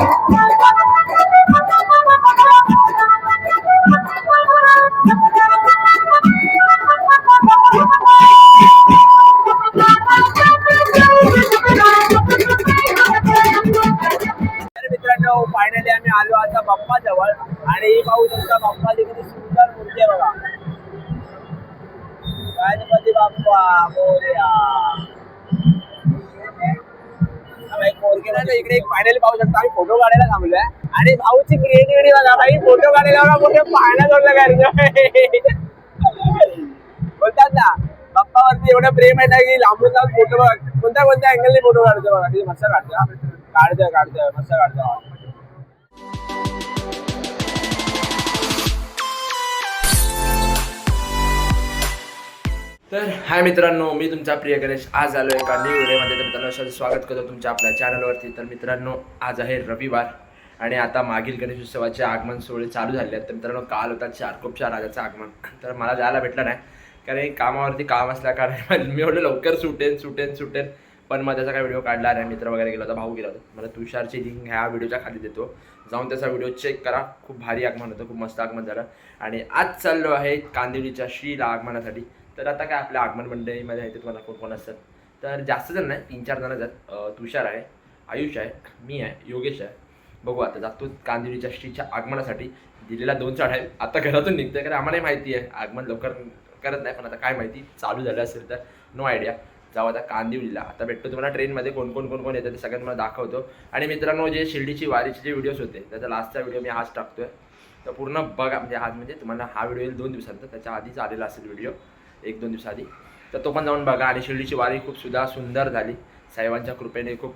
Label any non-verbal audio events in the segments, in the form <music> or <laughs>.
Thank you. थांबलोय. आणि भाऊची creativity बघा भाई फोटो काढायला कुठे पाहण्या जोडलं करतोय बोलतात ना बाप्पावरती एवढं प्रेम आहे ना की लांबून जाऊन फोटो बघ. कोणत्या कोणत्या अँगलने फोटो काढतो बघा. तिथे मस्त काढतो काढतोय काढतोय मस्त काढतोय तर हाय मित्रांनो मी तुमचा प्रिय गणेश. आज आलो एका न्यू व्हिडिओमध्ये तर मित्रांनो स्वागत करतो तुमच्या आपल्या चॅनलवरती तर मित्रांनो आज आहे रविवार. आणि आता मागील गणेश उत्सवाचे आगमन सोहळे चालू झाले आहेत. तर मित्रांनो काल होता चारकोपच्या राजाचं आगमन. तर मला जायला भेटलं नाही. कारण कामावरती काम असल्या कारण <laughs> मी एवढं लवकर सुटेन सुटेन सुटेन. पण मग त्याचा काय व्हिडिओ काढला नाही मित्र वगैरे गेला होता भाऊ गेला होता. मला तुषारची लिंक ह्या व्हिडिओच्या खाली देतो. जाऊन त्याचा व्हिडिओ चेक करा. खूप भारी आगमन होतं खूप मस्त आगमन झालं. आणि आज चाललो आहे कांदिवलीच्या श्रीला आगमनासाठी. तर आता काय आपल्या आगमन मंडळीमध्ये आहे ते तुम्हाला कोण कोण असतात? तर जास्त जण नाही तीन चार जण जात तुषार आहे आयुष आहे मी आहे योगेश आहे. बघू आता जातो कांदिवलीच्या श्रीच्या आगमनासाठी दिलेला दोन चढ आहे. आता घरातून निघतोय कारण आम्हालाही माहिती आहे. आगमन लवकर करत नाही पण आता काय माहिती चालू झालं असेल तर नो आयडिया जाऊ आता कांदिवलीला. आता भेटतो तुम्हाला ट्रेनमध्ये कोण कोण कोण कोण येतं ते सगळ्यांना मला दाखवतो. आणि मित्रांनो जे शिर्डीची वारीचे जे व्हिडिओज होते त्याचा लास्टचा व्हिडिओ मी आज टाकतोय. तर पूर्ण बघा म्हणजे आज म्हणजे तुम्हाला हा व्हिडिओ येईल दोन दिवसांचा त्याच्या आधीच आलेला असेल व्हिडिओ एक दोन दिवसाआधी. तर तो पण जाऊन बघा. आणि शिर्डीची वारी खूप सुद्धा सुंदर झाली. साहेबांच्या कृपेने खूप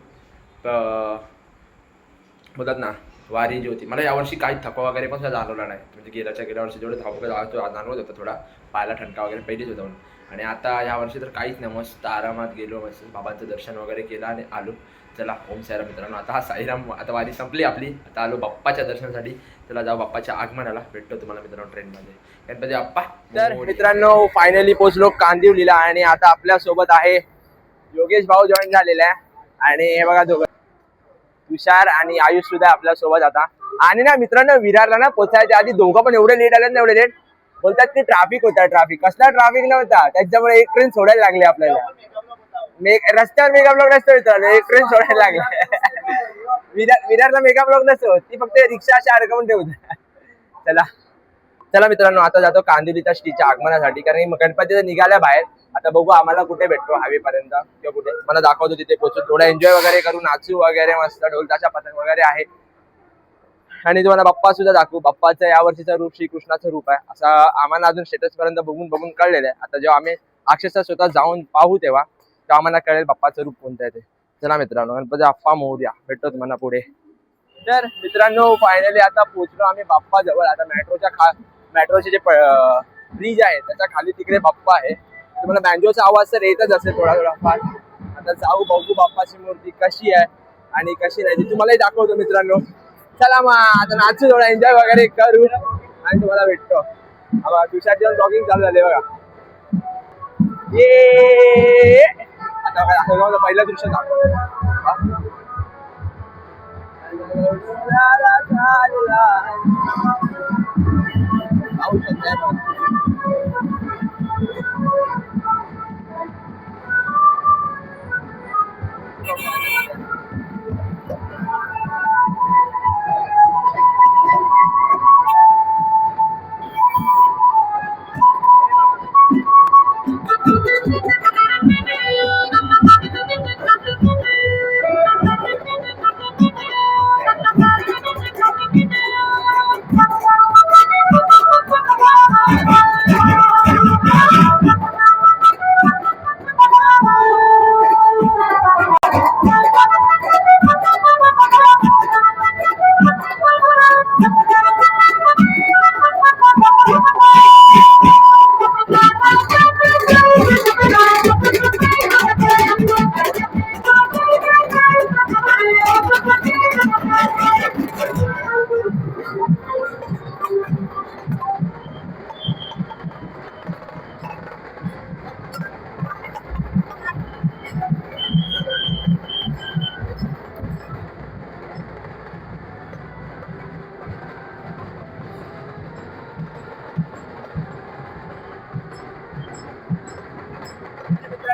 बोलतात ना वारी जी होती. मला यावर्षी काही थकवा वगैरे पण सुद्धा जाणवला नाही. म्हणजे गेल्याच्या गेल्या वर्षी जेवढं जातो जाणवत होतं थोडा. पायाला ठणका वगैरे पहिलीच होता म्हणून. आणि आता या वर्षी तर काहीच नाही. मस्त आरामात गेलो मस्त बाबांचं दर्शन वगैरे केलं आणि आलो. चला ओम साईराम मित्रांनो. आता हा साईराम आता वारी संपली आपली. आता आलो बाप्पाच्या दर्शनासाठी. चला जाऊ बाप्पाच्या आगमनाला. भेटतो तुम्हाला मित्रांनो ट्रेनमध्ये. गणपती बाप्पा. तर मित्रांनो फायनली पोहोचलो कांदिवलीला. आणि आता आपल्यासोबत आहे योगेश भाऊ जॉईन झालेला आहे. आणि हे बघा दोघं. तुषार आणि आयुष सुद्धा आपल्यासोबत आता. आणि ना मित्रांनो विरारला ना पोचायच्या आधी दोघं पण एवढे लेट आले ना एवढे लेट बोलतात की ट्राफिक होता ट्राफिक कसला ट्राफिक नव्हता? त्याच्यामुळे एक ट्रेन सोडायला लागली आपल्याला. मे- रस्त्यावर मेगा ब्लॉक नसतो मित्रांनो एक ट्रेन सोडायला लागली. विरार विरारला मेगा ब्लॉक नसतो. ती फक्त रिक्षा अशी अडकवून ठेवत. चला. चला मित्रांनो आता जातो कांदिवलीच्या श्रीच्या आगमनासाठी. कारण गणपती निघाल्या बाहेर. आता बघू आम्हाला कुठे भेटतो हायवे पर्यंत किंवा कुठे. मला दाखवतो तिथे पोहोचून थोडा एन्जॉय वगैरे करू. नाचू वगैरे मस्त. ढोलताच्या पतंग वगैरे आहे. आणि तुम्हाला बाप्पा सुद्धा दाखवू. बाप्पाचं या वर्षीचं रूप श्रीकृष्णाचं रूप आहे. असं आम्हाला अजून स्टेटस पर्यंत बघून बघून कळलेलं आहे. आता जेव्हा आम्ही अक्षरशः स्वतः जाऊन पाहू तेव्हा तेव्हा आम्हाला कळेल बाप्पाचं रूप कोणतं आहे ते. चला मित्रांनो गणपती बाप्पा मोर्या. भेटतो तुम्हाला पुढे. तर मित्रांनो फायनली आता पोहोचलो आम्ही बाप्पा जवळ आता मेट्रोच्या खा मेट्रोचे जे ब्रिज आहे त्याच्याखाली तिकडे बाप्पा आहे. तुम्हाला बँजोचा आवाज तर येतच असेल थोडा थोडा फार. आता जाऊ बघू बाप्पाची मूर्ती कशी आहे आणि कशी नाही ती तुम्हालाही दाखवतो मित्रांनो. चला मग आता नाचू थोडा एन्जॉय वगैरे करू आणि तुम्हाला भेटतो. बघा तुषार जेवण ब्लॉगिंग चालू झाले बघा. ये! आता बघा दाखव पहिलं दृश्य दाखव Thank you.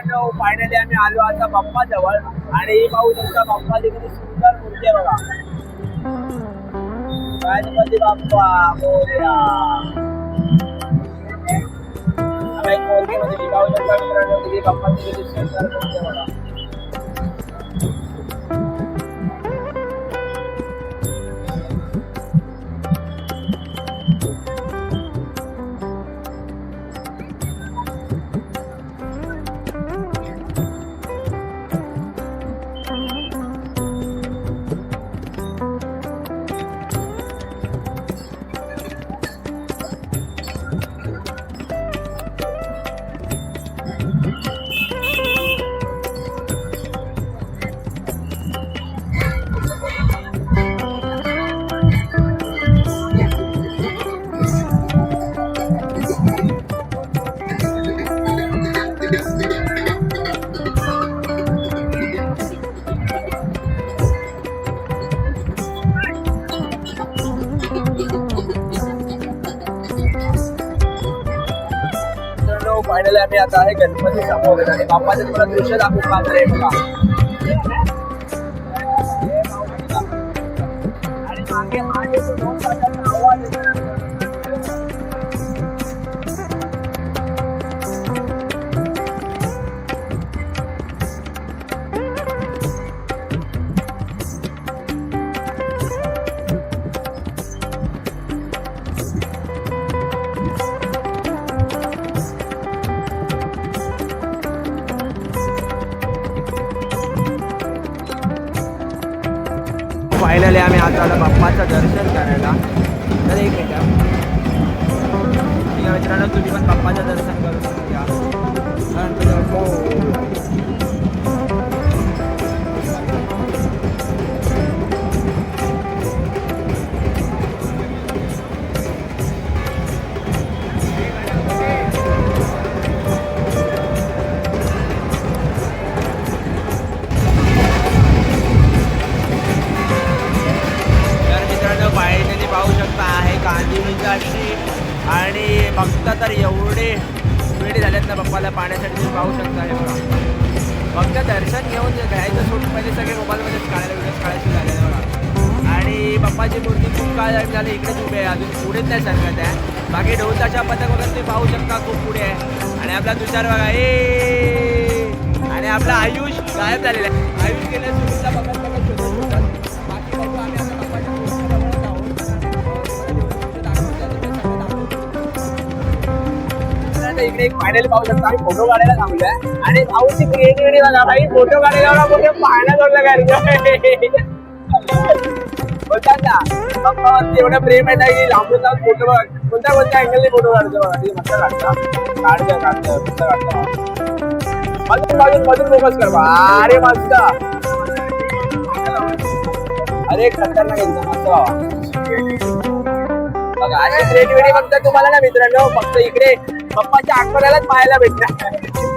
मित्रांनो फायनली आम्ही आलो आता बाप्पा जवळ आणि ही पाहू शकता बाप्पा किती सुंदर मूर्ती आहे बघा. गणपती बाप्पा मोरया. आम्ही एक मूर्तीमध्ये पाहू शकता मित्रांनो किती बाप्पाची किती सुंदर मूर्ती आहे बघा. फायनली आम्ही आता आहे गणपती समोर आणि बाप्पाचं तुला दृश्य दाखवून का तर हे आणि मागे मागे. फायनली आम्ही आता आलो बाप्पाचं दर्शन करायला. तर एक मिनिट. ठीक आहे मित्रांनो तुम्ही पण बाप्पाचं दर्शन करू. तुम्हाला पाण्यासाठी तुम्ही पाहू शकता हे बघा. फक्त दर्शन घेऊन घ्यायचं सोडून पहिले सगळे मोबाईलमध्येच काढायला व्हिडिओज काढायचे झाले बघा. आणि बाप्पाची मूर्ती खूप काळ झाली इकडेच उभे आहे अजून पुढेच नाही सरकत आहे. बाकी ढोलताच्या पथक वगैरे तुम्ही पाहू शकता खूप पुढे आहे. आणि आपला तुषार बघा ए! आणि आपला आयुष गायब झालेला आहे. आयुष गेल्या सुरूला तर एक फायनल पाहू शकता. आम्ही फोटो काढायला थांबलोय. आणि भाऊची क्रिएटिव्हिटी बघा भाई फोटो काढायला मोठे पाहायला जोडलं बोलतात ना एवढं प्रेम आहे ना की लांबून जाऊन फोटो बघ. कोणत्या कोणत्या अँगलने फोटो काढतो मस्त काढता. काढतं काढतं मस्त काढतं. बाजून मधून फोकस कर. अरे मस्त. अरे खतरनाक एकदम मस्त. बघा अशी क्रिएटिव्हिटी फक्त तुम्हाला ना मित्रांनो. फक्त इकडे पप्पाच्या आठवड्यालाच पाहायला भेटणार.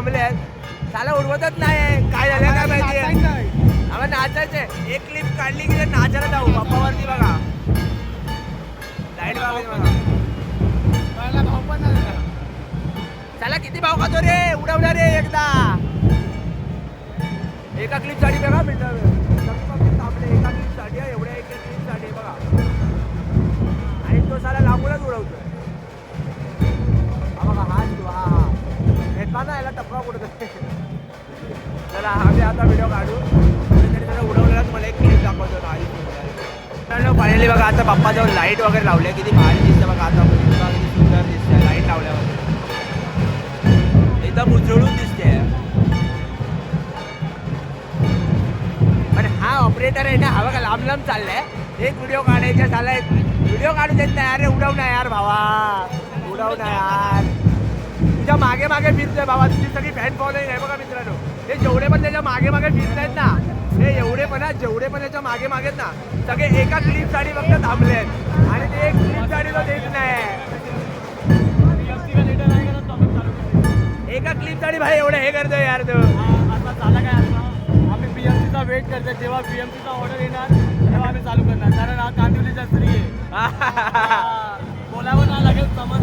थांबले आहेत त्याला उडवतच नाही. काय झालं काय माहिती आम्हाला नाचायचंय. एक क्लिप काढली की नाचायला जाऊ. बाप्पावरती बघा. लाइट बघा. चला किती भाव खातो रे? उडवला रे एकदा. एका क्लिपसाठी बघा मिळतं. थांबले. एका क्लिपसाठी एवढ्या एका क्लिपसाठी बघा. आणि तो साला लांबूनच उडवतोय. हा बघा हा तो हा. हा येताना कुठं चला आम्ही आता व्हिडिओ काढू. तरी त्याला उडवलेला मला एक क्लिप दाखवतो ना. फायनली बघा आता बाप्पाजवळ लाइट वगैरे लावले किती भारी दिसतं बघा. आता किती सुंदर दिसतंय लाइट लावल्यावर. एकदम उजळून दिसते पण हा ऑपरेटर आहे ना हा बघा लांब लांब चाललाय. एक व्हिडिओ काढायचा झालाय. व्हिडिओ काढू देत नाही अरे उडव ना यार भावा. उडव ना यार. तुझ्या मागे मागे फिरतोय बाबा तुझी सगळी फॅन फॉलोईंग आहे बघा मित्रांनो. हे जेवढे पण त्याच्यामागे मागे फिरत आहेत ना हे एवढे पण आहेत जेवढे पण त्याच्यामागे मागे आहेत ना सगळे एका क्लिपसाठी फक्त थांबले आहेत. आणि ते एक क्लिपसाठी तो देत नाही. एका क्लिपसाठी भाई एवढं हे करतोय यार तो. आता झाला काय आम्ही बीएमसीचा वेट करतो जेव्हा बीएमसीचा ऑर्डर येणार तेव्हा आम्ही चालू करणार कारण हा कांदिवलीचा स्त्री आहे बोलावं ना लगेच. समज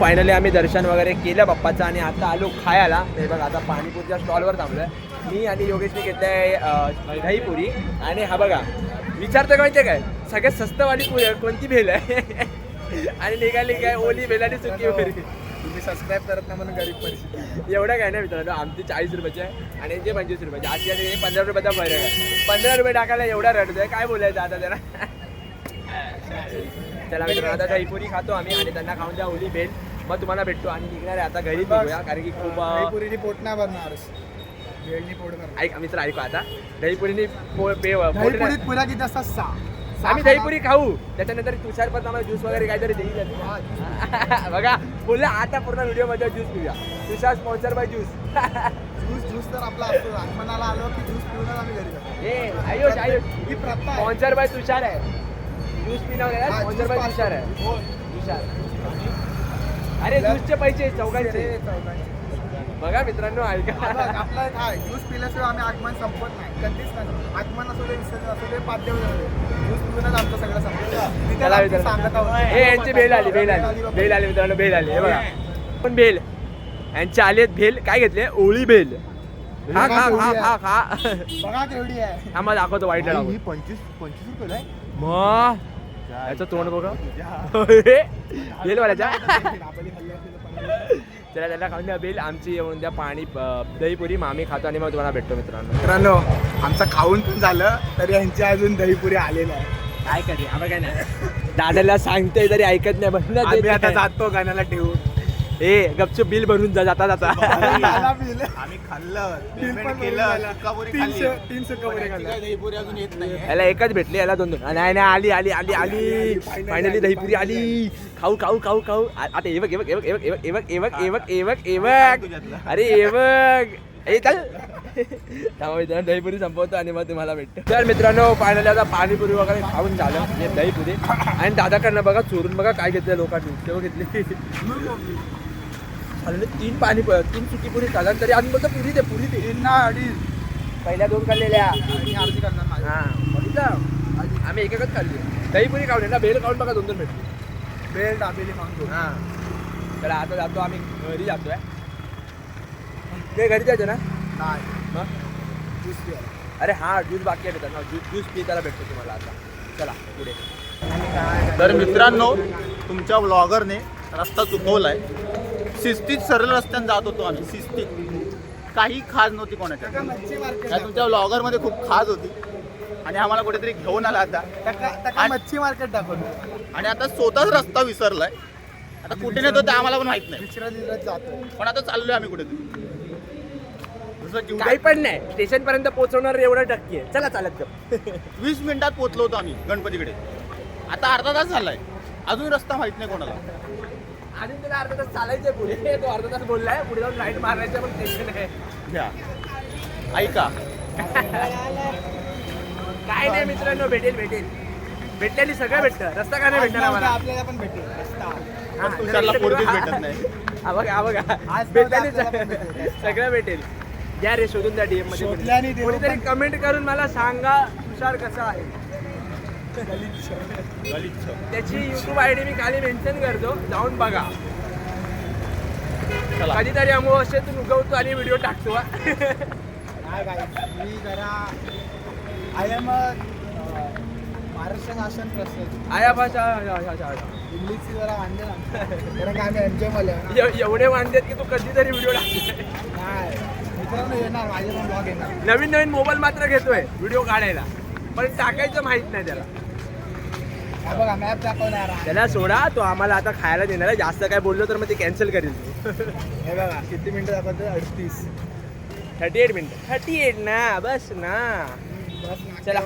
फायनली आम्ही दर्शन वगैरे केलं बाप्पाचं आणि आता आलो खायला. ते बघा आता पाणीपुरीच्या स्टॉलवर थांबलोय. मी आणि योगेशने घेतलंय अं, दहीपुरी. आणि हा बघा विचारतो का माहितीये काय? सगळ्यात स्वस्तवाली पुरी आहे, कोणती भेल आहे? <laughs> आणि निघाली काय? ओली भेल आणि सुकी भेल. तुम्ही सबस्क्राईब करत नाही म्हणून गरीब परिस्थिती एवढं काय नाही मित्रांनो आमची चाळीस रुपयाची आहे आणि यांचे पंचवीस रुपयाचे आजच्या आणि पंधरा रुपयाचा फरक आहे. पंधरा रुपये टाकायला एवढा रडतोय. काय बोलायचं आता <laughs> त्याला मित्रांनो आता दहीपुरी खातो आम्ही आणि त्यांना खाऊन द्या ओली भेल. मग तुम्हाला भेटतो आणि निघणार आहे आता घरी निघूया कारण की खूप अं, पुरीनी पोट नाही भरणार. वेळनी पोट भरणार. ऐक ऐकू आता. दहीपुरीने पो- पे पोट दहीपुरीत नाही- पुऱ्या किती असतात? सहा. सहा आम्ही दहीपुरी खाऊ. त्याच्यानंतर तुषार पण आम्हाला ज्यूस वगैरे काहीतरी देईल <laughs> बघा बोलला आता पूर्ण व्हिडिओमध्ये juice पिऊया. Tushar sponsor by juice juice juice तर आपला असतो. आगमनाला आलो की ज्यूस पिऊनच आम्ही घरी जातो. आयुष आयुष. ही प्रथा. स्पॉन्सर बाय तुषार आहे. ज्यूस पिणार हा, हो. अरे ज्यूसचे पैसे चौघांचे. बघा मित्रांनो हा ऐका आपला आहे ज्यूस पिल्याशिवाय आम्ही आगमन संपत नाही. कधीच नाही आगमन असू दे विसर्जन असू दे पाद्य ज्यूस पिऊनच आमचं सगळं संपत. त्याला सांगत आहोत. हे यांची बेल आली बेल आली. बेल आली मित्रांनो बेल आली. हे बघा. पण बेल. यांची आली आहेत भेल काय घेतले? ओळी बेल. खा खा खा खा खा बघा केवढी आहे. थांबा दाखवतो वाईट पंचवीस पंचवीस रुपये मग? याचं तोंड बघा. बेल वाल्याच्या चला त्याला खाऊन द्या बेल. आमची येऊन द्या पाणी दहीपुरी मामी खातो आणि मग तुम्हाला भेटतो मित्रांनो. मित्रांनो आमचं खाऊन पण झालं तरी यांची अजून दहीपुरी आलेलं आहे काय करी? आम्ही काय नाही दादाला सांगतोय तरी ऐकत नाही आम्ही आता जातो गाण्याला ठेवून. ए गपचूप बिल भरून जा जाता जाता. आम्ही खाल्लं पेमेंट केलं तीनशे तीनशे दहीपुरी अजून येत नाही याला एकच भेटली याला दोन दोन. नाही नाही आली आली आली आली फायनली दहीपुरी आली. खाऊ खाऊ खाऊ खाऊ. आ- आता एवक एवक एवक एवक एवक एवक एवक एवक एवक एवक अरे एवक ए चल. थांबा मित्रांनो दहीपुरी संपवतो आणि मग तुम्हाला भेटतो. तर मित्रांनो फायनली आता पाणीपुरी वगैरे खाऊन झालं. म्हणजे दहीपुरी. आणि दादाकडनं बघा चोरून बघा काय घेतलं लोकांनी. तेव्हा घेतली. <laughs> झालं तीन पाणी तीन सुकी पुरी खाल्ला तरी आम्ही बोलतो पुरी दे पुरी दे तीन ना अडीच. पहिल्या दोन खाल्लेल्या. आणि अर्धी. हा. आम्ही एक एकच खाल्ली दहीपुरी खाऊन ना बेल खाऊन बघा दोन दोन भेटली बेल दाबेली मागतो हा. तर आता जातो आम्ही घरी जातोय. ते घरी जायचं ना? नाही. मग? ज्यूस पिया. अरे हा ज्यूस बाकी आहे मित्रांनो ज्यूस ज्यूस पिताला भेटतो तुम्हाला आता. चला पुढे. तर मित्रांनो तुमच्या ब्लॉगरने रस्ता चुकवलाय. शिस्तीत सरळ रस्त्याने जात होतो आम्ही शिस्तीत काही खाज नव्हती कोणाच्या. टका मच्छी मार्केट त्या तुमच्या ब्लॉगरमध्ये खूप खाज होती. आणि आम्हाला कुठेतरी घेऊन आला आता. मच्छी मार्केट दाखवतो आणि आता स्वतःच रस्ता विसरलाय. आता कुठे नेतो ते आम्हाला पण माहीत नाही. पण आता चाललोय आम्ही कुठे जसं की काही पण नाही. स्टेशन पर्यंत पोहोचवणार एवढं टक्के आहे. चला चालत. वीस मिनिटात पोहोचलो होतो आम्ही गणपतीकडे. आता अर्धा तास झालाय. अजून रस्ता माहीत नाही कोणाला. अजून त्याला अर्धा तास चालायचंय पुढे. तो अर्धा तास बोललाय पुढे जाऊन राईट मारायचं पण टेन्शन आहे. घ्या ऐका. काय नाही मित्रांनो भेटेल भेटेल. भेटलेली सगळं भेटतं. रस्ता का नाही भेटणार आम्हाला? आपल्याला पण भेटेल. रस्ता. हा, तुषारला तर पोरगीच हा, भेटत नाही. हा बघा हा बघा. आज भेटलेली आपल्याला पण भेटेल. सगळं भेटेल. घ्या रे शोधून द्या डीएममध्ये. शोधल्याने देव कोणीतरी पण- कमेंट करून मला सांगा तुषार कसा आहे. त्याची युट्यूब आय डी मी खाली मेन्शन करतो. जाऊन बघा. कधीतरी अमावस्येतून उगवतो आणि व्हिडिओ टाकतो हा. मी जरा आय एम महाराष्ट्र शासन प्रसिद्ध. आया भाषा. दिल्लीची जरा वांदे ना. जरा काय मी एन्जॉय मला एव- एवढे वांदेत की तू कधीतरी व्हिडिओ टाकतो काय मित्रांनो येणार माझे पण ब्लॉग येणार. नवीन नवीन मोबाईल मात्र घेतोय व्हिडिओ काढायला. पण टाकायचं माहीत नाही त्याला. बघा मॅप दाखवणार त्याला सोडा तो आम्हाला आता खायला देणार आहे. जास्त काय बोललो तर मग ते कॅन्सल करेल. हे बघा किती मिनिटं दाखवते? अडतीस. Thirty eight minute thirty eight ना. बस ना बस चला.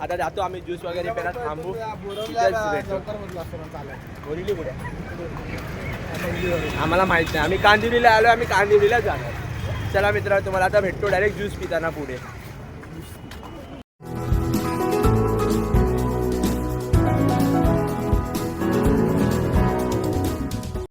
आता जातो आम्ही ज्यूस वगैरे प्यायला थांबू. तिथेच भेटू. बोरिवली कुठे? आम्हाला माहीत नाही. आम्ही कांदिवलीला आलो आम्ही कांदिवलीला जाणार. चला मित्र तुम्हाला आता भेटतो डायरेक्ट ज्यूस पिताना पुढे.